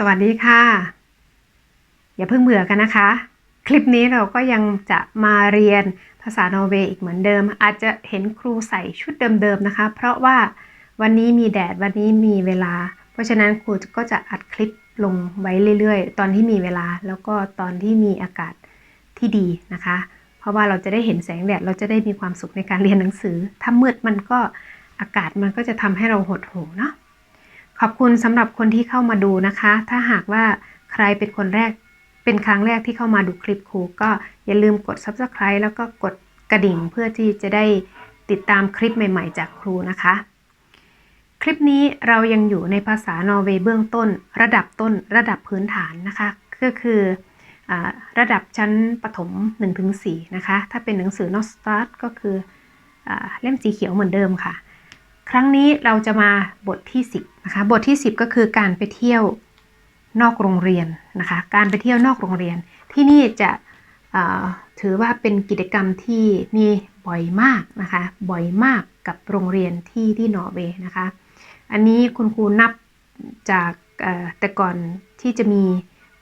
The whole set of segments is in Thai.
สวัสดีค่ะ อย่าเพิ่งเบื่อกันนะคะ คลิปนี้เราก็ยังจะมาเรียนภาษานอร์เวย์อีกเหมือนเดิม อาจจะเห็นครูใส่ชุดเดิมๆนะคะ เพราะว่าวันนี้มีแดดวันนี้มีเวลา เพราะฉะนั้นครูก็จะอัดคลิปลงไว้เรื่อยๆ ตอนที่มีเวลาแล้วก็ตอนที่มีอากาศที่ดีนะคะ เพราะว่าเราจะได้เห็นแสงแดดเราจะได้มีความสุขในการเรียนหนังสือ ถ้ามืดมันก็อากาศมันก็จะทำให้เราหดหู่เนาะ ขอบคุณสำหรับคนที่เข้ามาดูนะคะ ถ้าหากว่าใครเป็นคนแรก เป็นครั้งแรกที่เข้ามาดูคลิปครูก็อย่าลืมกด subscribe แล้วก็กดกระดิ่งเพื่อที่จะได้ติดตามคลิปใหม่ ๆ จากครูนะคะ คลิปนี้เรายังอยู่ในภาษานอร์เวย์เบื้องต้น ระดับต้นระดับพื้นฐานนะคะ ก็คืออระดับชั้นประถม 1-4 นะคะ ถ้าเป็นหนังสือนอสตาร์ก็คืออเล่มสีเขียวเหมือนเดิมค่ะ ครั้งนี้เราจะมาบทที่ 10นะคะบทที่ 10 ก็คือการไปเที่ยวนอกโรงเรียนนะคะการไปเที่ยวนอกโรงเรียน ที่นี่จะถือว่าเป็นกิจกรรมที่มีบ่อยมากนะคะบ่อยมากกับโรงเรียนที่ที่นอร์เวย์นะคะอันนี้คุณครูนับจากแต่ก่อนที่จะมี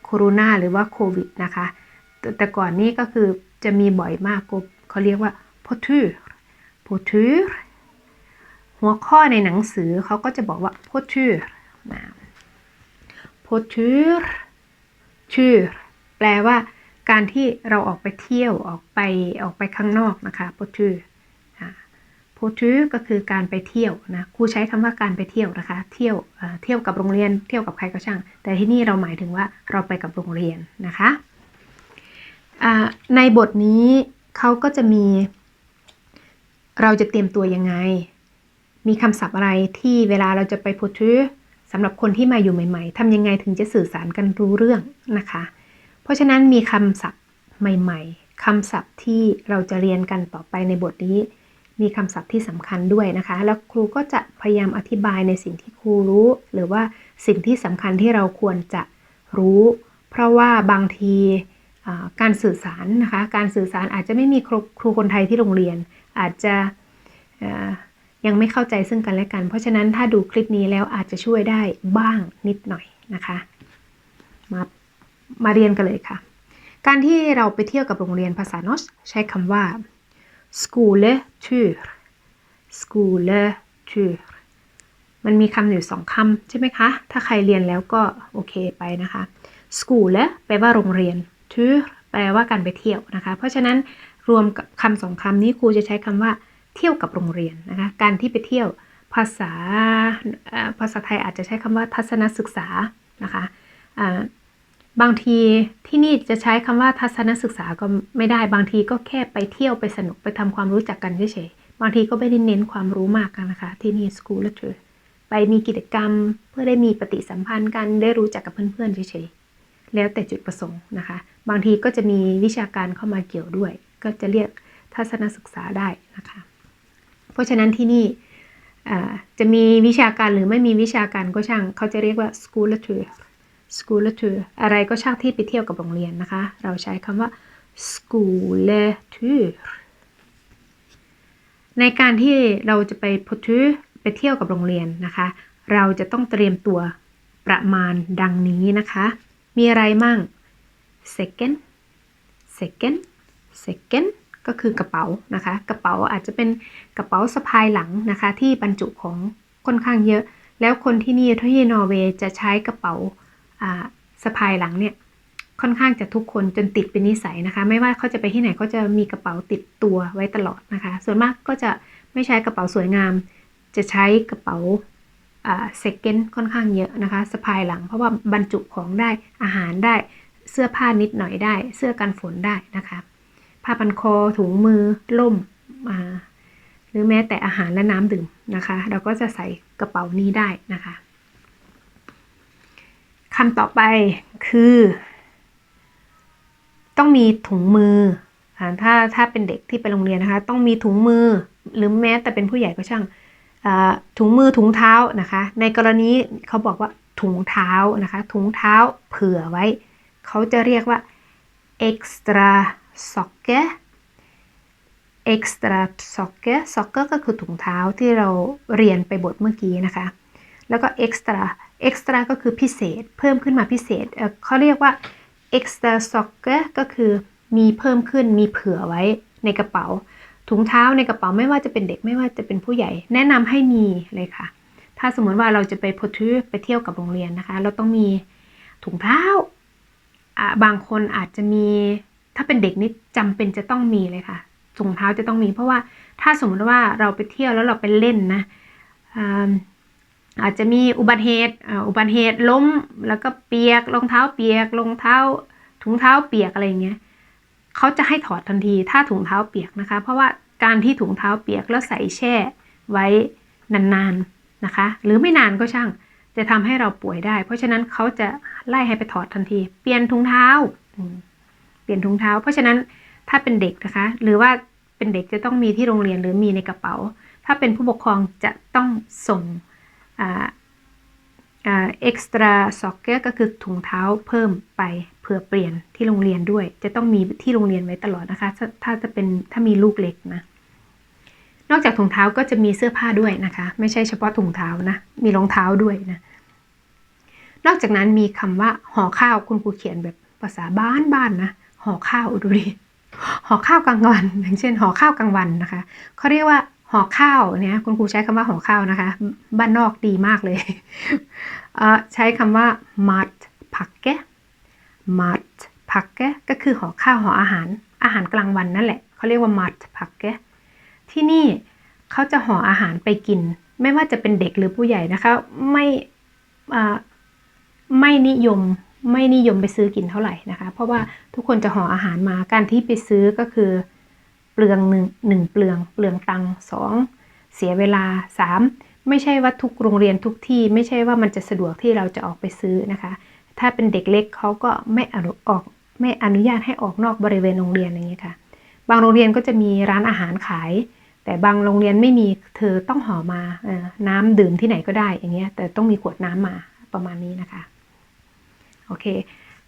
โคโรนาหรือว่าโควิดนะคะแต่ก่อนนี้ก็คือจะมีบ่อยมากเขาเรียกว่า p o t u r p o t u r หัวข้อในหนังสือเขาก็จะบอกว่า p o t u r นะ p o t u r t u r แปลว่า การที่เราออกไปเที่ยวออกไปออกไปข้างนอกนะคะ p o t u r โพทูก็คือการไปเที่ยวนะครูใช้คำว่าการไปเที่ยวนะคะ เที่ยวเที่ยวกับโรงเรียน เที่ยวกับใครก็ช่าง แต่ที่นี่เราหมายถึงว่าเราไปกับโรงเรียนนะคะในบทนี้เขาก็จะมี เราจะเตรียมตัวยังไง มีคำศัพท์อะไรที่เวลาเราจะไปโพทูสำหรับคนที่มาอยู่ใหม่ ๆทำยังไงถึงจะสื่อสารกันรู้เรื่องนะคะ เพราะฉะนั้นมีคำศัพท์ใหม่ๆคำศัพท์ที่เราจะเรียนกันต่อไปในบทนี้ มีคำศัพท์ที่สำคัญด้วยนะคะ แล้วครูก็จะพยายามอธิบายในสิ่งที่ครูรู้ หรือว่าสิ่งที่สำคัญที่เราควรจะรู้ เพราะว่าบางทีการสื่อสารนะคะ การสื่อสารอาจจะไม่มีครูครคนไทยที่โรงเรียน อาจจะ ยังไม่เข้าใจซึ่งกันและกัน เพราะฉะนั้นถ้าดูคลิปนี้แล้วอาจจะช่วยได้บ้างนิดหน่อยนะคะ มามาเรียนกันเลยค่ะ การที่เราไปเที่ยวกับโรงเรียนภาษานอสใช้คำว่า skoletur skoletur มันมีคำอยู่สองคำใช่ไหมคะ ถ้าใครเรียนแล้วก็โอเคไปนะคะ skole แปลว่าโรงเรียน tur แปลว่าการไปเที่ยวนะคะ เพราะฉะนั้นรวมกับคำสองคำนี้ครูจะใช้คำว่า เที่ยวกับโรงเรียนนะคะการที่ไปเที่ยวภาษาภาษาไทยอาจจะใช้คำว่าทัศนศึกษานะคะบางทีที่นี่จะใช้คำว่าทัศนศึกษาก็ไม่ได้บางทีก็แค่ไปเที่ยวไปสนุกไปทำความรู้จักกันเฉยๆบางทีก็ไม่ได้เน้นความรู้มากกันนะคะที่นี่ school lecture ไปมีกิจกรรมเพื่อได้มีปฏิสัมพันธ์กันได้รู้จักกับเพื่อนๆเฉยๆแล้วแต่จุดประสงค์นะคะ บางทีก็จะมีวิชาการเข้ามาเกี่ยวด้วย ก็จะเรียกทัศนศึกษาได้นะคะ เพราะฉะนั้นที่นี่จะมีวิชาการหรือไม่มีวิชาการก็ช่าง เขาจะเรียกว่า school lecture skoletur อะไรก็ช่างที่ไปเที่ยวกับโรงเรียนนะคะ เราใช้คำว่า skoletur ในการที่เราจะไปพทูไปเที่ยวกับโรงเรียนนะคะ เราจะต้องเตรียมตัวประมาณดังนี้นะคะ มีอะไรมั่ง second second second ก็คือกระเป๋านะคะ กระเป๋าอาจจะเป็นกระเป๋าสะพายหลังนะคะ ที่บรรจุของค่อนข้างเยอะ แล้วคนที่นี่ที่นอร์เวย์จะใช้กระเป๋าสะพายหลังเนี่ยค่อนข้างจะทุกคนจนติดเป็นนิสัยนะคะ ไม่ว่าเขาจะไปที่ไหนเขาจะมีกระเป๋าติดตัวไว้ตลอดนะคะ ส่วนมากก็จะไม่ใช้กระเป๋าสวยงาม จะใช้กระเป๋าอ่าเซกเกนค่อนข้างเยอะนะคะสะพายหลัง เพราะว่าบรรจุของได้อาหารได้เสื้อผ้านิดหน่อยได้ เสื้อกันฝนได้นะคะ ผ้าพันคอ ถุงมือ ล่มอ่าหรือแม้แต่อาหารและน้ำดื่มนะคะ เราก็จะใส่กระเป๋านี้ได้นะคะคำต่อไปคือ ต้องมีถุงมือถ้าถ้าเป็นเด็กที่ไปโรงเรียนนะคะ ต้องมีถุงมือหรือแม้แต่เป็นผู้ใหญ่ก็ช่างถุงมือถุงเท้านะคะ ในกรณีเขาบอกว่าถุงเท้านะคะ ถุงเท้าเผื่อไว้ เขาจะเรียกว่า extra socke extra socke socke ก็คือถุงเท้าที่เราเรียนไปบทเมื่อกี้นะคะ แล้วก็ extra extra ก็คือพิเศษ เพิ่มขึ้นมาพิเศษเขาเรียกว่า extra socke ก็คือมีเพิ่มขึ้นมีเผื่อไว้ในกระเป๋า ถุงเท้าในกระเป๋าไม่ว่าจะเป็นเด็กไม่ว่าจะเป็นผู้ใหญ่ แนะนำให้มีเลยค่ะ ถ้าสมมติว่าเราจะไปพทูไปเที่ยวกับโรงเรียนนะคะ เราต้องมีถุงเท้าบางคนอาจจะมี ถ้าเป็นเด็กนี่จำเป็นจะต้องมีเลยค่ะถุงเท้าจะต้องมี เพราะว่าถ้าสมมติว่าเราไปเที่ยวแล้วเราไปเล่นนะอาจจะมีอุบัติเหตุอุบัติเหตุล้มแล้วก็เปียกรองเท้าเปียกรองเท้า ถุงเท้าเปียกอะไรอย่างเงี้ยเขาจะให้ถอดทันทีถ้าถุงเท้าเปียกนะคะ เพราะว่าการที่ถุงเท้าเปียกแล้วใส่แช่ไว้นานๆนะคะ หรือไม่นานก็ช่างจะทำให้เราป่วยได้ เพราะฉะนั้นเขาจะไล่ให้ไปถอดทันที เปลี่ยนถุงเท้าอื เปลี่ยนถุงเท้า เพราะฉะนั้นถ้าเป็นเด็กนะคะ หรือว่าเป็นเด็กจะต้องมีที่โรงเรียนหรือมีในกระเป๋า ถ้าเป็นผู้ปกครองจะต้องส่งอ่าอ่า extra socket ก็คือถุงเท้าเพิ่มไปเผื่อเปลี่ยนที่โรงเรียนด้วย จะต้องมีที่โรงเรียนไว้ตลอดนะคะถ้าถ้าจะเป็นถ้ามีลูกเล็กนะนอกจากถุงเท้าก็จะมีเสื้อผ้าด้วยนะคะ ไม่ใช่เฉพาะถุงเท้านะ มีรองเท้าด้วยนะ นอกจากนั้นมีคำว่าห่อข้าวคุณครูเขียนแบบภาษาบ้านบ้านนะ ห่อข้าวดูดิห่อข้าวกลางวัน อย่างเช่นห่อข้าวกลางวันนะคะเขาเรียกว่าห่อข้าวเนี่ยคุณครูใช้คำว่าห่อข้าวนะคะบ้านนอกดีมากเลยเใช้คำว่า mat pakke mat pakke ก็คือห่อข้าวห่ออาหารอาหารกลางวันนั่นแหละเขาเรียกว่า mat pakke ที่นี่เขาจะห่ออาหารไปกิน ไม่ว่าจะเป็นเด็กหรือผู้ใหญ่นะคะไม่ไม่นิยม ไม่นิยมไปซื้อกินเท่าไหร่นะคะ เพราะว่าทุกคนจะห่ออาหารมาการที่ไปซื้อก็คือ เปลืองหนึ่งหนึ่งเปลือง เปลืองตังสองเสียเวลาสามไม่ใช่ว่าทุกโรงเรียนทุกที่ ไม่ใช่ว่ามันจะสะดวกที่เราจะออกไปซื้อนะคะ ถ้าเป็นเด็กเล็กเขาก็ไม่อนุออกไม่อนุญาตให้ออกนอกบริเวณโรงเรียนอย่างนี้ยค่ะ บางโรงเรียนก็จะมีร้านอาหารขาย แต่บางโรงเรียนไม่มีเธอต้องห่อมาน้ำดื่มที่ไหนก็ได้อย่างเงี้ยแต่ต้องมีขวดน้ำมาประมาณนี้นะคะ โอเค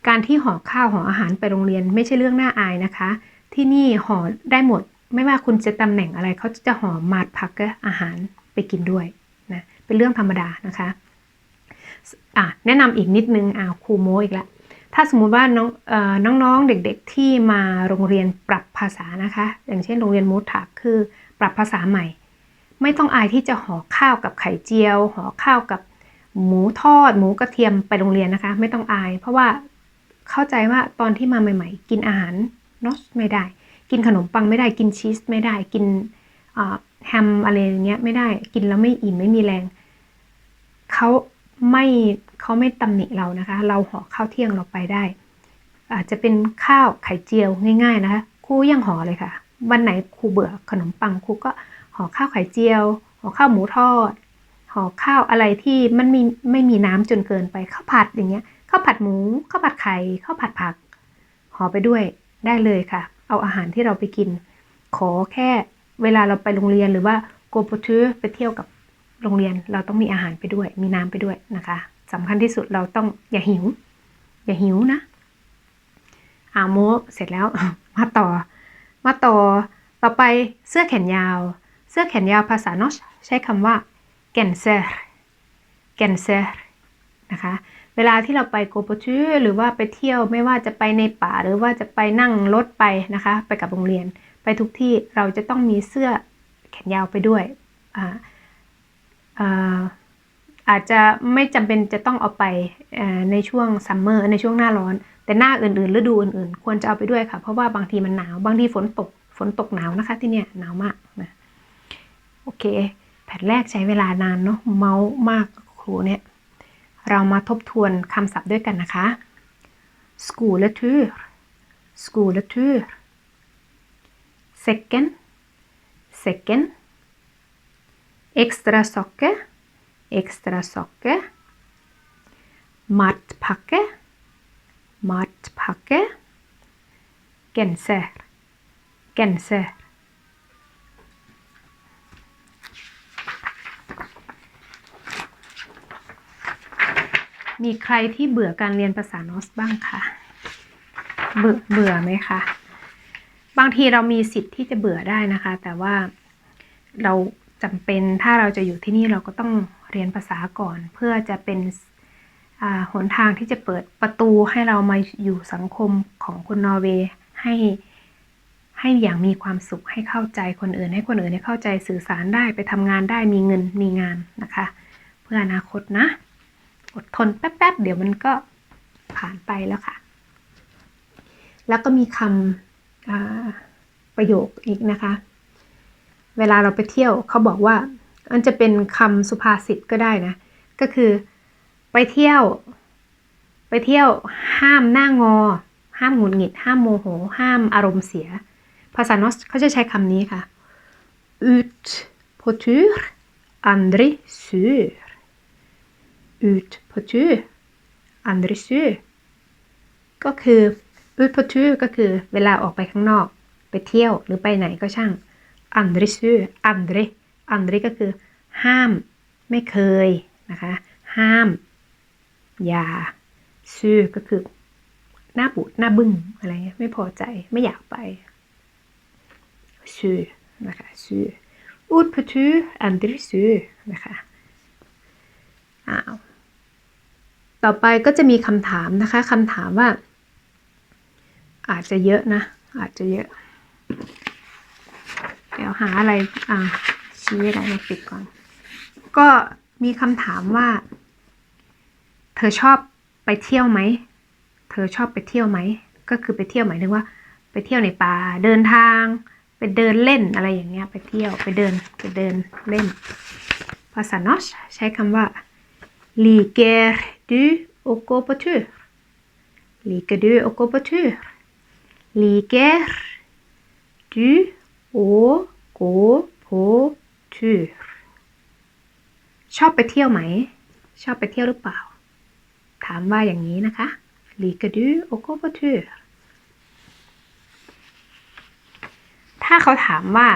การที่ห่อข้าวห่ออาหารไปโรงเรียนไม่ใช่เรื่องน่าอายนะคะ ที่นี่ห่อได้หมด ไม่ว่าคุณจะตำแหน่งอะไรเขาจะห่อมาดพักก็อาหารไปกินด้วยนะเป็นเรื่องธรรมดานะคะอะแนะนำอีกนิดนึงอ่าครูโมอีกล้วถ้าสมมุติว่าน้องอน้องๆเด็กๆที่มาโรงเรียนปรับภาษานะคะ อย่างเช่นโรงเรียนมูทักคือปรับภาษาใหม่ ไม่ต้องอายที่จะห่อข้าวกับไข่เจียวห่อข้าวกับ หมูทอดหมูกระเทียมไปโรงเรียนนะคะ ไม่ต้องอาย เพราะว่าเข้าใจว่าตอนที่มาใหม่ ๆ กินอาหารเนอะไม่ได้ กินขนมปังไม่ได้กินชีสไม่ได้กินแฮมอะไรอย่างเงี้ยไม่ได้กินแล้วไม่อิ่มไม่มีแรงเขาไม่เขาไม่ตำหนิเรานะคะ เราห่อข้าวเที่ยงเราไปได้ อาจจะเป็นข้าวไข่เจียวง่ายๆนะคะครูยังห่อเลยค่ะ วันไหนครูเบื่อขนมปังครูก็ห่อข้าวไข่เจียวห่อข้าวหมูทอด ห่อข้าวอะไรที่มันมีไม่มีน้ำจนเกินไปข้าวผัดอย่างเงี้ยข้าวผัดหมูข้าวผัดไข่ข้าวผัดผักห่อไปด้วยได้เลยค่ะ เอาอาหารที่เราไปกิน ขอแค่เวลาเราไปโรงเรียนหรือว่าโกโปทูไปเที่ยวกับโรงเรียนเราต้องมีอาหารไปด้วย มีน้ำไปด้วยนะคะสำคัญที่สุดเราต้องอย่าหิว อย่าหิวนะอาโมเสร็จแล้วมาต่อ มาต่อ ต่อไปเสื้อแขนยาว เสื้อแขนยาวภาษานอชใช้คำว่า แกนเซอร์แกนเซอร์นะคะเวลาที่เราไปโกโปทูหรือว่าไปเที่ยวไม่ว่าจะไปในป่าหรือว่าจะไปนั่งรถไปนะคะ ไปกับโรงเรียน ไปทุกที่เราจะต้องมีเสื้อแขนยาวไปด้วยอ่าอ่าอาจจะไม่จำเป็นจะต้องเอาไปในช่วงซัมเมอร์ในช่วงหน้าร้อน แต่หน้าอื่นๆฤดูอื่นๆ ควรจะเอาไปด้วยค่ะ เพราะว่าบางทีมันหนาว บางทีฝนตกฝนตกหนาวนะคะที่เนี่ยหนาวมากนะโอเค ผ่นแรกใช้เวลานานเนาะเมาส์มากครูเนี่ย เรามาทบทวนคำศัพท์ด้วยกันนะคะ skoletur skoletur sekken sekken extra sokke extra sokke matpakke matpakke genser genser มีใครที่เบื่อการเรียนภาษานอสบ้างคะเบื่อเบื่อไหมคะ บางทีเรามีสิทธิ์ที่จะเบื่อได้นะคะ แต่ว่าเราจำเป็นถ้าเราจะอยู่ที่นี่เราก็ต้องเรียนภาษาก่อน เพื่อจะเป็นอาหนทางที่จะเปิดประตูให้เรามาอยู่สังคมของคนนอร์เวย์ให้ให้อย่างมีความสุขให้เข้าใจคนอื่น ให้คนอื่นได้เข้าใจสื่อสารได้ไปทำงานได้มีเงินมีงานนะคะ เพื่ออนาคตนะ อดทนแป๊บๆ เดี๋ยวมันก็ผ่านไปแล้วค่ะ แล้วก็มีคำประโยคอีกนะคะ เวลาเราไปเที่ยวเขาบอกว่าอันจะเป็นคำสุภาษิตก็ได้นะ ก็คือไปเที่ยว ไปเที่ยวห้ามหน้างอ ห้ามหงุดหงิด ห้ามโมโห ห้ามอารมณ์เสีย ภาษานอสเขาจะใช้คำนี้ค่ะ ut på tur andri sur ut på tur andri sur ก็คือ ut på tur ก็คือเวลาออกไปข้างนอก ไปเที่ยวหรือไปไหนก็ช่าง andri sur andri andri ก็คือ ห้าม ไม่เคยนะคะ ห้าม อย่าซื่อก็คือ หน้าบูดหน้าบึ้งอะไรเงี้ยไม่พอใจไม่อยากไปซื่อนะคะซื่ออุดพทูอันดริซื่อนะคะอ้าว ต่อไปก็จะมีคำถามนะคะคำถามว่า อาจจะเยอะนะ อาจจะเยอะ เดี๋ยวหาอะไรอ่าชี้อะไรมาปิดก่อน ก็มีคำถามว่า เธอชอบไปเที่ยวไหม เธอชอบไปเที่ยวไหม ก็คือไปเที่ยวหมายถึงว่า ไปเที่ยวในป่า เดินทาง ไปเดินเล่นอะไรอย่างเงี้ย ไปเที่ยว ไปเดิน ไปเดินเล่น ภาษาโนชใช้คำว่า liker du å gå på tur liker du å gå på tur liker du å gå på tur ชอบไปเที่ยวไหม ชอบไปเที่ยวหรือเปล่า ถามว่าอย่างนี้นะคะ liker du å gå på tur ถ้าเขาถามว่า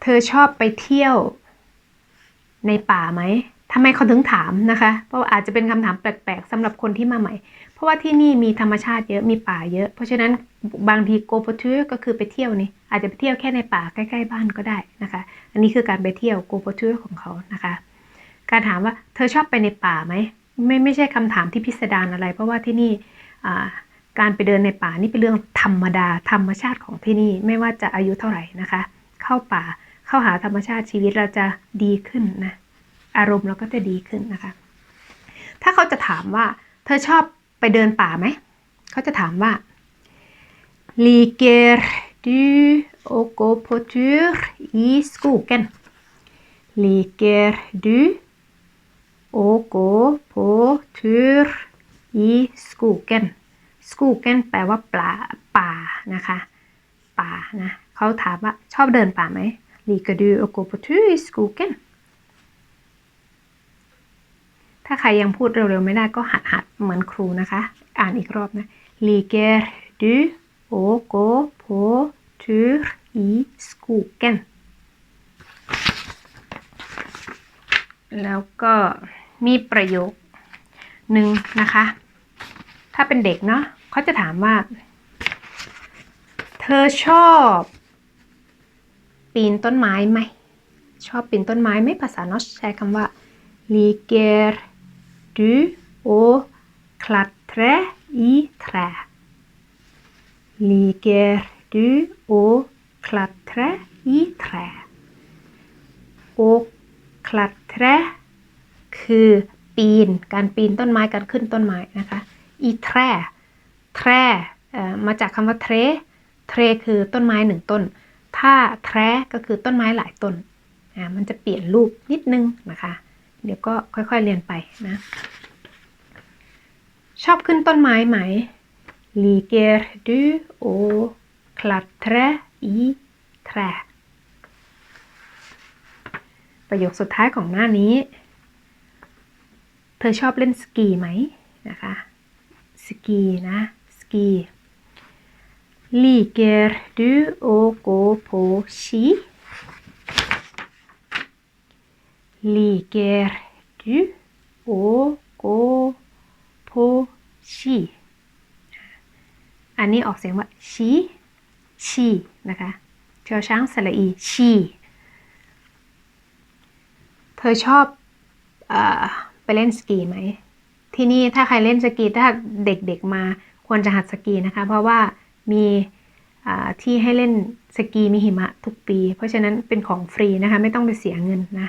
เธอชอบไปเที่ยวในป่าไหม ทำไมเขาถึงถามนะคะ เพราะอาจจะเป็นคำถามแปลกๆสำหรับคนที่มาใหม่ เพราะว่าที่นี่มีธรรมชาติเยอะมีป่าเยอะ เพราะฉะนั้นบางที go på tur ก็คือไปเที่ยวนี่อาจจะไปเที่ยวแค่ในป่าใกล้ๆบ้านก็ได้นะคะ อันนี้คือการไปเที่ยว go på tur ของเขานะคะ การถามว่าเธอชอบไปในป่าไหมไม่ไม่ใช่คำถามที่พิสดารอะไร เพราะว่าที่นี่การไปเดินในป่านี่เป็นเรื่องธรรมดาธรรมชาติของที่นี่ไม่ว่าจะอายุเท่าไหร่นะคะ เข้าป่าเข้าหาธรรมชาติชีวิตเราจะดีขึ้นนะ อารมณ์เราก็จะดีขึ้นนะคะ ถ้าเขาจะถามว่า เธอชอบไปเดินป่าไหม เขาจะถามว่า liker du å gå på tur i skogen liker du å gå på tur i skogen skogen แปลว่าปลาป่านะคะ ป่านะ เขาถามว่าชอบเดินป่าไหม liker du å gå på tur i skogen ถ้าใครยังพูดเร็วๆไม่ได้ก็หัดหัดเหมือนครูนะคะ อ่านอีกรอบนะ liker du å gå på tur i skogen แล้วก็มีประโยคหนึ่งนะคะ ถ้าเป็นเด็กเนาะเขาจะถามว่า เธอชอบ ปีนต้นไม้ไหม ชอบปีนต้นไม้ไหมภาษานอสใช้คำว่า liker du å klatre i trä liker du å klatre i trä โอ klatre คือปีน การปีนต้นไม้ การขึ้นต้นไม้นะคะ อีแทรแทรมาจากคำว่าเทรเทรคือต้นไม้หนึ่งต้น ถ้าแทรก็คือต้นไม้หลายต้น มันจะเปลี่ยนรูปนิดนึงนะคะ เดี๋ยวก็ค่อยๆเรียนไปนะ ชอบขึ้นต้นไม้ไหม liker du å klatre i trä ประโยคสุดท้ายของหน้านี้ เธอชอบเล่นสกีไหมนะคะ สกีนะ สกี liker du å gå på ski liker du å gå på ski อันนี้ออกเสียงว่าชีชีนะคะเชอช้างสระอีชีเธอชอบอไปเล่นสกีไหม ที่นี่ถ้าใครเล่นสกีถ้าเด็กๆมาควรจะหัดสกีนะคะ เพราะว่ามีที่ให้เล่นสกีมีหิมะทุกปี เพราะฉะนั้นเป็นของฟรีนะคะ ไม่ต้องไปเสียเงินนะ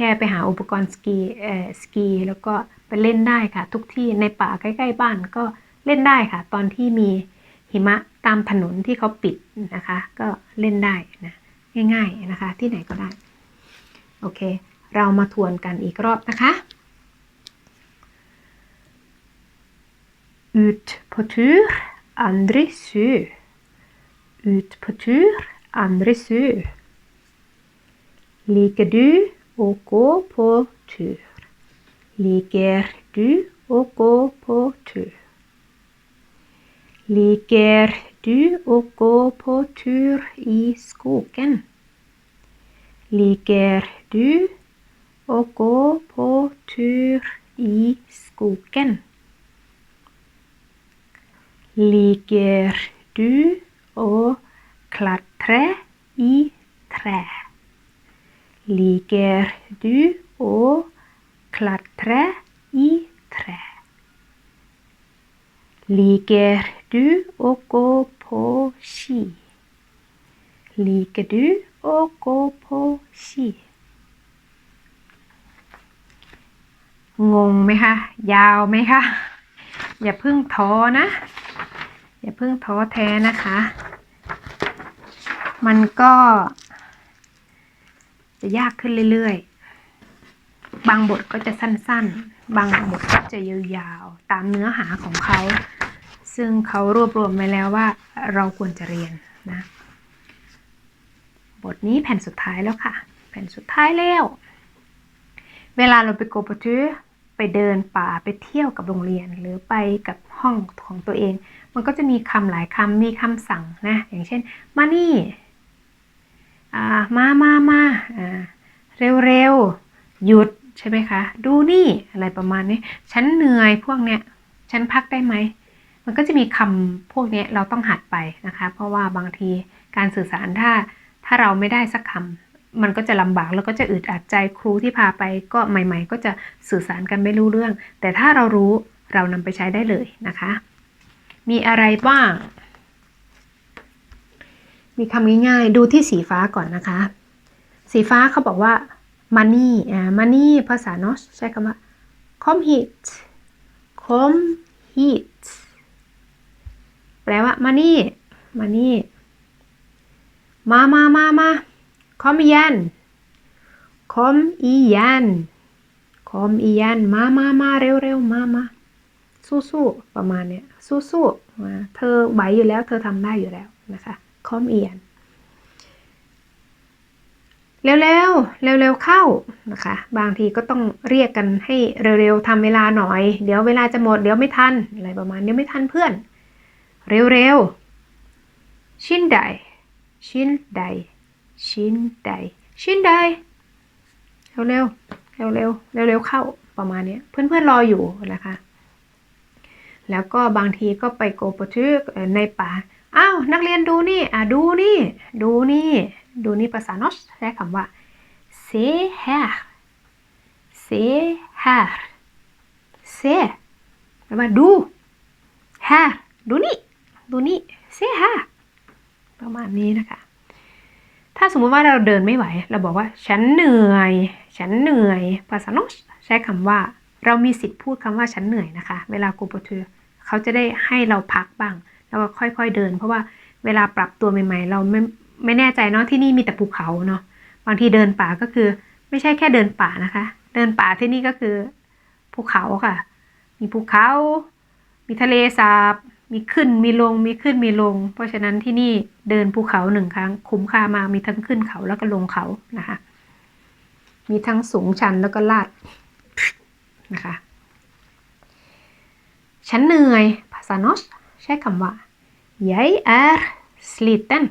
ค่ไปหาอุปกรณ์สกีเอ่อสกี แล้วก็ไปเล่นได้ค่ะ ทุกที่ในป่าใกล้ ๆ บ้านก็เล่นได้ค่ะ ตอนที่มีหิมะตามถนนที่เขาปิดนะคะ ก็เล่นได้นะง่าย ๆนะคะ ที่ไหนก็ได้ โอเค เรามาทวนกันอีกรอบนะคะ Ut på tur, aldri sur. Ut på tur, aldri sur. Liker du å gå på tur? Liker du å gå på tur? Liker du å gå på tur i skogen? Liker du å gå på tur i skogen? Liker du å klatre i tre? Liker du å klatre i tre? Liker du å gå på ski? Liker du å gå på ski? งงไหมคะ ยาวไหมคะ อย่าเพิ่งท้อนะ อย่าเพิ่งท้อแท้นะคะ มันก็ จะยากขึ้นเรื่อยๆ บางบทก็จะสั้นๆ บางบทก็จะยาวๆ ตามเนื้อหาของเขา ซึ่งเขารวบรวมไว้แล้วว่าเราควรจะเรียนนะ บทนี้แผ่นสุดท้ายแล้วค่ะ แผ่นสุดท้ายแล้ว เวลาเราไปโกปทือไปเดินป่าไปเที่ยวกับโรงเรียน หรือไปกับห้องของตัวเอง มันก็จะมีคำหลายคำมีคำสั่งนะ อย่างเช่น มานี่ อ่ามามามาอ่าเร็วๆหยุดใช่ไหมคะ ดูนี่อะไรประมาณนี้ ฉันเหนื่อยพวกเนี้ย ฉันพักได้ไหม มันก็จะมีคำพวกเนี้ยเราต้องหัดไปนะคะ เพราะว่าบางทีการสื่อสารถ้าถ้าเราไม่ได้สักคำมันก็จะลำบากแล้วก็จะอึดอัดใจครูที่พาไป ก็ใหม่ ๆ ก็จะสื่อสารกันไม่รู้เรื่อง แต่ถ้าเรารู้เรานำไปใช้ได้เลยนะคะ มีอะไรบ้าง มีคำง่ายๆ ดูที่สีฟ้าก่อนนะคะ สีฟ้าเขาบอกว่า money อ่า money ภาษาเนอสใช้คำว่า come hit come hit แปลว่า money money มามามามา come igen come igen come igen มามามาเร็วเร็วมามาสู้ๆ ประมาณเนี้ยสู้ๆ เธอไหวอยู่แล้ว เธอทำได้อยู่แล้วนะคะ come igen เร็วๆ เร็วๆ เข้านะคะ บางทีก็ต้องเรียกกันให้เร็วๆทำเวลาหน่อย เดี๋ยวเวลาจะหมด เดี๋ยวไม่ทัน อะไรประมาณเดี๋ยวไม่ทันเพื่อน เร็วๆ ชินได ชินได ชินได ชินได เร็วๆ เร็วๆ เร็วๆ เข้าประมาณนี้เพื่อนๆ รออยู่นะคะแล้วก็บางทีก็ไปโกโปทึกในป่า อ้าวนักเรียนดูนี่อะดูนี่ ดูนี่ ดูนี่ภาษานอสใช้คำว่า se här se här se แปลว่าดู här ดูนี่ ดูนี่ se här ประมาณนี้นะคะ ถ้าสมมติว่าเราเดินไม่ไหว เราบอกว่า ฉันเหนื่อย ฉันเหนื่อย ภาษานอสใช้คำว่า เรามีสิทธิ์พูดคำว่าฉันเหนื่อยนะคะ เวลากูปทือเขาจะได้ให้เราพักบ้าง แล้วก็ค่อยๆเดิน เพราะว่าเวลาปรับตัวใหม่ ๆ เราไม่ไม่แน่ใจเนาะที่นี่มีแต่ภูเขาเนาะบางทีเดินป่าก็คือ ไม่ใช่แค่เดินป่านะคะ เดินป่าที่นี่ก็คือภูเขาค่ะ มีภูเขา มีทะเลสาบ มีขึ้นมีลง มีขึ้นมีลง เพราะฉะนั้นที่นี่เดินภูเขาหนึ่งครั้ง คุ้มค่ามากมีทั้งขึ้นเขาแล้วก็ลงเขานะคะ มีทั้งสูงชันแล้วก็ลาดนะคะ ฉันเหนื่อยภาษานอส ใช้คำว่า jag är sliten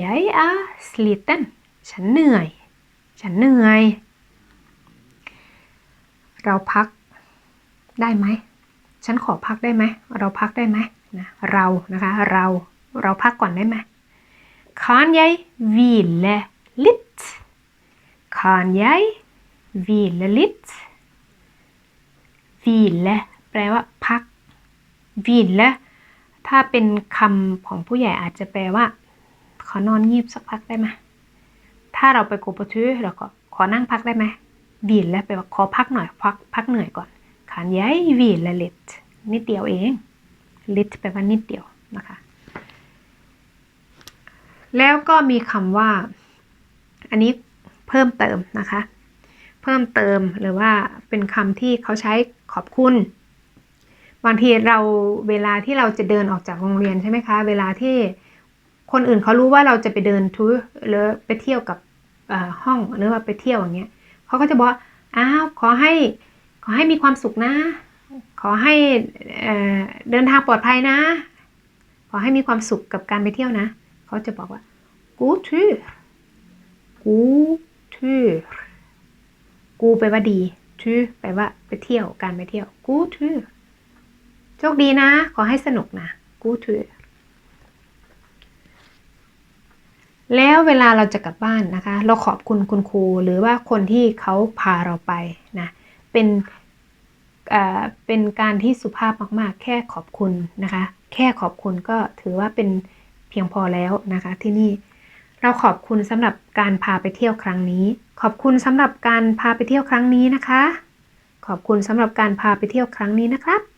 jag är sliten ฉันเหนื่อย ฉันเหนื่อย เราพักได้ไหม ฉันขอพักได้ไหม เราพักได้ไหมนะเรา นะคะ เรา เราพักก่อนได้ไหม Kan jeg hvile litt? Kan jeg hvile litt? hvile แปลว่าพัก hvile ถ้าเป็นคำของผู้ใหญ่อาจจะแปลว่า ขอนอนงีบสักพักได้ไหมถ้าเราไปกโปทืเราก็ขอนั่งพักได้ไหม hvile แปลว่าขอพักหน่อยพักพักเหนื่อยก่อน kan jeg hvile litt นิดเดียวเองลิตแปลว่านิดเดียวนะคะ แล้วก็มีคำว่า อันนี้เพิ่มเติมนะคะ เพิ่มเติมหรือว่าเป็นคำที่เขาใช้ขอบคุณ บางทีเราเวลาที่เราจะเดินออกจากโรงเรียนใช่ไหมคะ เวลาที่คนอื่นเขารู้ว่าเราจะไปเดินทูหรือไปเที่ยวกับห้องหรือว่าไปเที่ยวอย่างเงี้ยเขาก็จะบอกว่าอ้าวขอให้ขอให้มีความสุขนะ ขอให้เอ่อเดินทางปลอดภัยนะ ขอให้มีความสุขกับการไปเที่ยวนะ เขาจะบอกว่า god tur god tur กูแปลว่าดีทูแปลว่าไปเที่ยวการไปเที่ยวกูทู โชคดีนะ ขอให้สนุกนะ กูทูแล้วเวลาเราจะกลับบ้านนะคะ เราขอบคุณคุณครูหรือว่าคนที่เขาพาเราไปนะ เป็นอ่อเป็นการที่สุภาพมากๆ แค่ขอบคุณนะคะ แค่ขอบคุณก็ถือว่าเป็นเพียงพอแล้วนะคะที่นี่เราขอบคุณสำหรับการพาไปเที่ยวครั้งนี้ ขอบคุณสำหรับการพาไปเที่ยวครั้งนี้นะคะ ขอบคุณสำหรับการพาไปเที่ยวครั้งนี้นะครับ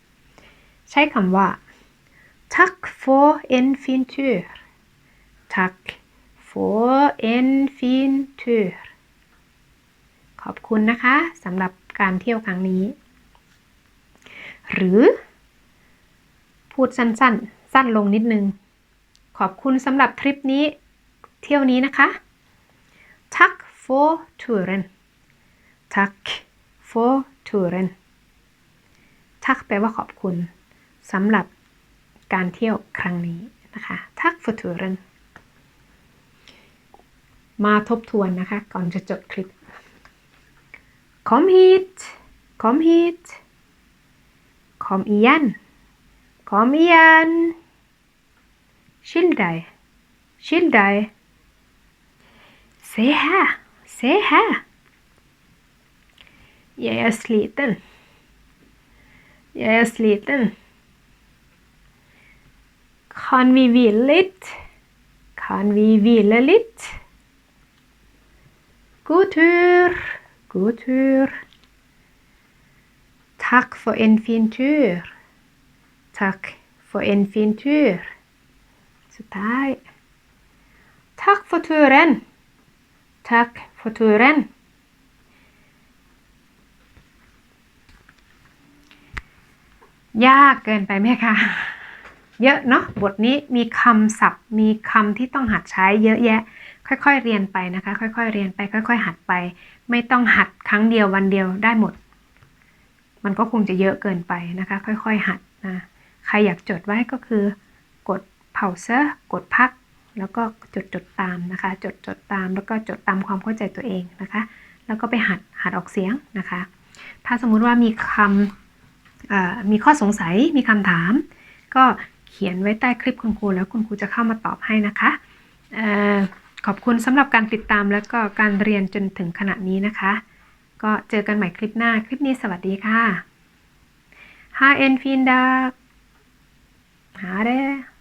ใช้คำว่า tack for en fin tur tack for en fin tur ขอบคุณนะคะสำหรับการเที่ยวครั้งนี้ หรือ พูดสั้นๆสั้นลงนิดนึง ขอบคุณสำหรับทริปนี้ เที่ยวนี้นะคะ tack for turen tack for turen tack แปลว่าขอบคุณ สำหรับการเที่ยวครั้งนี้นะคะ tack for turen มาทบทวนนะคะ ก่อนจะจบคลิป kom hit kom hit kom igen kom igen Skyll dig Skyll dig Se her, se her. Jeg er sliten. Jeg er sliten. Kan vi hvile litt? Kan vi hvile litt? God tur, god tur. Takk for en fin tur. Takk for en fin tur. สุดท้าย Takk for turen. Tack för turen. ยากเกินไปไหมคะ เยอะเนาะบทนี้มีคำศัพท์ มีคำที่ต้องหัดใช้เยอะแยะ ค่อยๆเรียนไปนะคะ ค่อยๆเรียนไป ค่อย ๆ หัดไป ไม่ต้องหัดครั้งเดียววันเดียวได้หมด มันก็คงจะเยอะเกินไปนะคะ ค่อยๆหัดนะใครอยากจดไว้ก็คือกด pause กดพัก แล้วก็จดจดตามนะคะ จดจดตาม แล้วก็จดตามความเข้าใจตัวเองนะคะ แล้วก็ไปหัดหัดออกเสียงนะคะ ถ้าสมมุติว่ามีคำมีข้อสงสัยมีคำถาม ก็ ขียนไว้ใต้คลิปคุณครู แล้วคุณครูจะเข้ามาตอบให้นะคะออขอบคุณสำหรับการติดตามแล้วก็การเรียนจนถึงขณะนี้นะคะ ก็เจอกันใหม่คลิปหน้า คลิปนี้สวัสดีค่ะ Ha en fin dag. Ha det.